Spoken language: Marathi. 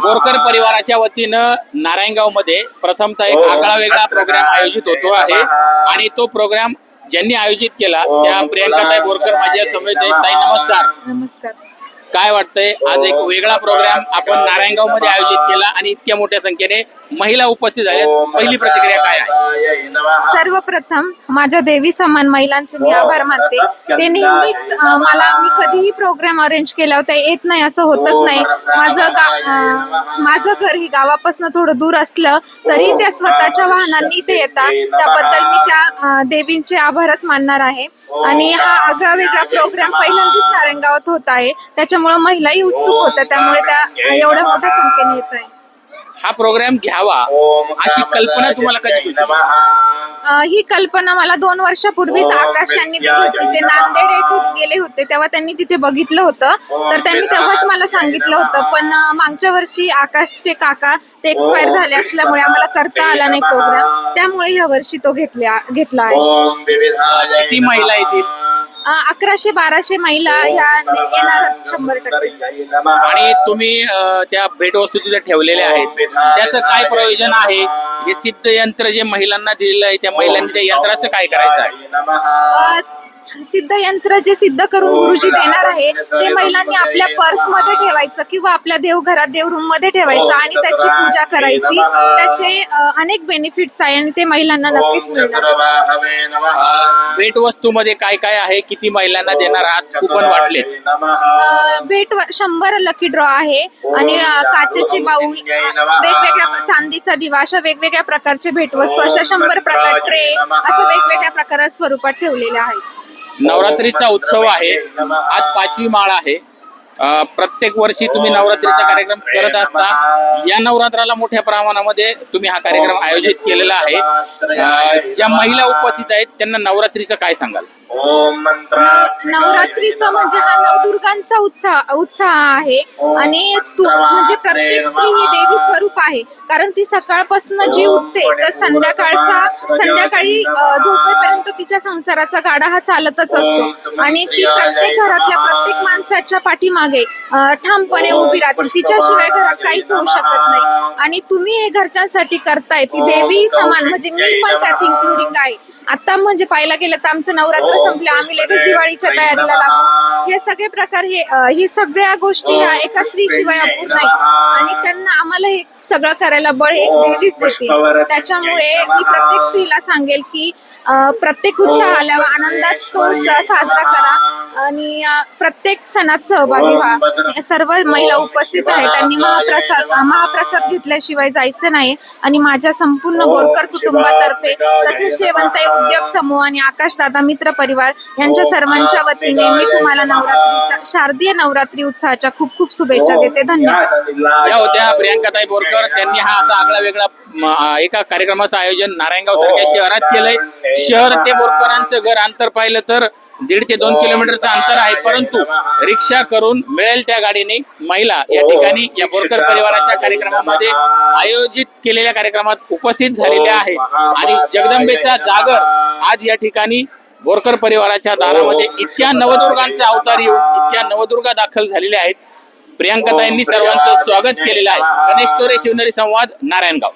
बोरकर परिवाराच्या वतीनं नारायणगावमध्ये प्रथमतः एक आगळा वेगळा प्रोग्राम आयोजित होतो आहे. आणि तो प्रोग्राम ज्यांनी आयोजित केला त्या प्रियंकाताई बोरकर माझ्या समेत आहेत ताई नमस्कार. नमस्कार. काय वाटतंय? आज एक वेगळा प्रोग्राम आपण नारायणगावमध्ये आयोजित केला आणि इतक्या मोठ्या संख्येने महिला उपस्थित झाल्या. पहिली प्रतिक्रिया काय आहे? सर्वप्रथम माझ्या देवी समान महिलांचे मी आभार मानते. ते नेहमीच मला मी कधीही प्रोग्राम अरेंज केला होता येत नाही असं होतच नाही. माझं गा- माझं घर हे गावापासून थोडं दूर असलं तरी त्या स्वतःच्या वाहनांनी इथे येतात त्याबद्दल मी त्या देवींचे आभारच मानणार आहे. आणि हा आगळा वेगळा प्रोग्राम पहिल्यांदाच नारायणगावात होत आहे. त्याच्यामुळे महिलाही उत्सुक होत्या त्यामुळे त्या एवढ्या मोठ्या संख्येने येत आहे. हा प्रोग्राम घ्यावा अशी कल्पना तुम्हाला कधी सुचली? अ, ही कल्पना मला दोन वर्षापूर्वीच आकाश यांनी दिली होती. ते नांदेड येथे गेले होते तेव्हा त्यांनी तिथे बघितलं होतं. तर त्यांनी तेव्हाच मला सांगितलं होतं. पण अ, मागच्या वर्षी आकाशचे काका ते एक्सपायर झाले असल्यामुळे आम्हाला करता आला नाही प्रोग्राम त्यामुळे या वर्षी तो घेतला घेतला आहे. किती महिला येतील. अकराशे बाराशे महिला ह्या येणारच शंभर टक्के. आणि तुम्ही अ, त्या भेटवस्तू तिथे ठेवलेल्या आहेत त्याचं काय प्रयोजन आहे? हे सिद्ध यंत्र जे महिलांना दिलेलं आहे त्या महिलांनी त्या यंत्राचं काय करायचं आहे? अ, सिद्ध यंत्र जे सिद्ध करून गुरुजी देणार आहे ते महिलांनी आपल्या पर्समध्ये ठेवायचं किंवा आपल्या देवघरात देवरूममध्ये ठेवायचं आणि त्याची पूजा करायची. त्याचे अनेक बेनिफिट्स आहे आणि ते महिलांना नक्कीच मिळणार. भेटवस्तूमध्ये काय काय आहे किती महिलांना देणार आहात कुपन वाटले? भेट शंभर लकी ड्रॉ आहे आणि काचेचे बाऊल वेगवेगळ्या चांदीचा दिवा अशा वेगवेगळ्या प्रकारचे भेटवस्तू अशा शंभर प्रकार ट्रे असं वेगवेगळ्या प्रकारात स्वरूपात ठेवलेले आहेत. नवरात्रीचा उत्सव आहे. आज पाचवी माळ आहे. प्रत्येक वर्षी तुम्ही नवरात्रीचा कार्यक्रम करत असता. या नवरात्राला मोठ्या प्रमाणामध्ये तुम्ही हा कार्यक्रम आयोजित केलेला आहे. ज्या महिला उपस्थित आहेत त्यांना नवरात्रीचं काय सांगाल? नवरात्रीचा म्हणजे हा नवदुर्गांचा उत्साह उत्साह आहे. आणि तू म्हणजे प्रत्येक स्त्री ही देवी स्वरूप आहे. कारण ती सकाळपासून जी उठते तर संध्याकाळचा संध्याकाळी झोपेपर्यंत तिच्या संसाराचा गाडा हा चालतच असतो. आणि ती प्रत्येक घरातल्या प्रत्येक माणसाच्या पाठीमागे ठामपणे उभी राहते. तिच्याशिवाय घरात काहीच होऊ शकत नाही. आणि तुम्ही हे घरच्यांसाठी करताय. ती देवी समान. म्हणजे मी पण त्यात इन्क्लुडिंग आहे. आता म्हणजे पाहायला गेलं तर आमचं नवरात्र संपलं. आम्ही लगेच दिवाळीच्या तयारीला लागलो. हे सगळे प्रकार हे ही सगळ्या गोष्टी ह्या एका स्त्रीशिवाय अपूर्ण आहे आणि त्यांना आम्हाला हे सगळं करायला बळ एक देवीच देते. त्याच्यामुळे मी प्रत्येक स्त्रीला सांगेल की प्रत्येक उत्साह आल्यावर आनंदात तो साजरा करा. आणि प्रत्येक सणात सहभागी व्हा. सर्व महिला उपस्थित आहेत त्यांनी महाप्रसाद महाप्रसाद घेतल्याशिवाय जायचं नाही. आणि माझ्या संपूर्ण बोरकर कुटुंबातर्फे तसेच शेवंताई उद्योग समूह आणि आकाश दादा मित्र परिवार यांच्या सर्वांच्या वतीने मी तुम्हाला नवरात्रीच्या शारदीय नवरात्री उत्सवाच्या खूप खूप शुभेच्छा देते. धन्यवाद. या होत्या प्रियांकाताई बोरकर. त्यांनी हा असा आगळा वेगळा एका कार्यक्रमाचं आयोजन नारायणगाव सारख्या शहरात केलंय. शहर ते बोरकरांचं घर अंतर पाहिलं तर दीड ते दोन किलोमीटरचं अंतर आहे परंतु रिक्षा करून मिळेल त्या गाडीने महिला या ठिकाणी या बोरकर परिवाराच्या कार्यक्रमामध्ये आयोजित केलेल्या कार्यक्रमात उपस्थित झालेल्या आहे. आणि जगदंबेचा जागर आज या ठिकाणी बोरकर परिवाराच्या दारामध्ये इतक्या नवदुर्गांचा अवतार येऊन इतक्या नवदुर्गा दाखल झालेल्या आहेत. प्रियांकाताईंनी सर्वांचं स्वागत केलेलं आहे. गणेश तोरे शिवनेरी संवाद नारायणगाव.